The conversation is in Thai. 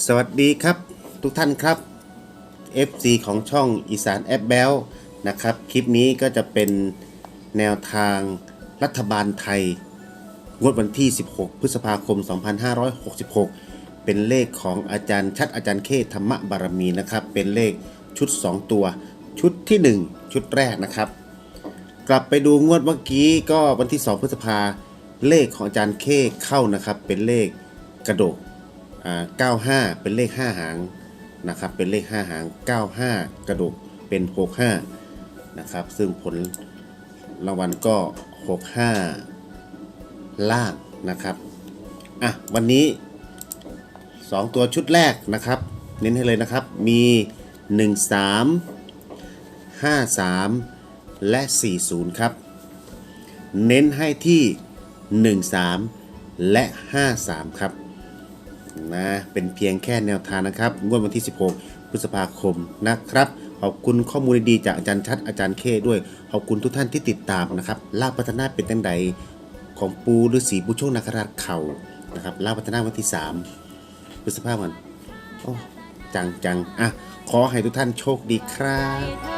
สวัสดีครับทุกท่านครับ FC ของช่องอีสานแอปเบลนะครับคลิปนี้ก็จะเป็นแนวทางรัฐบาลไทย งวดวันที่ 16 พฤษภาคม 2566 เป็นเลขของอาจารย์ชัดอาจารย์เคธรรมบารมีนะครับ เป็นเลขชุด 2 ตัว ชุดที่ 1 ชุดแรกนะครับ กลับไปดูงวดเมื่อกี้ก็วันที่ 2 พฤษภาเลขของอาจารย์เคเข้านะครับ เป็นเลขกระโดด 95 เป็นเลข 5 หางนะครับ เป็นเลข 5 หาง 95 กระโดดเป็น 65 นะครับ ซึ่งผลรางวัลก็ 65 ล่างนะครับ อะ วันนี้ 2 ตัวชุดแรกนะครับ เน้นให้เลยนะครับ มี 13 53 และ 40 ครับ เน้นให้ที่ 13 และ 53 ครับ นะเป็นเพียงแค่แนวทางนะครับงวดวันที่ 16 พฤษภาคมนะครับ ขอบคุณข้อมูลดีจากอาจารย์ชัดอาจารย์เคด้วย ขอบคุณทุกท่านที่ติดตามนะครับลาบพัฒนาเป็นตั้งใดของปูฤาษีบุญโชคนาคราชเข่านะครับลาบพัฒนาวันที่ 3 พฤษภาคมโอ้จังจังอะขอให้ทุกท่านโชคดีครับ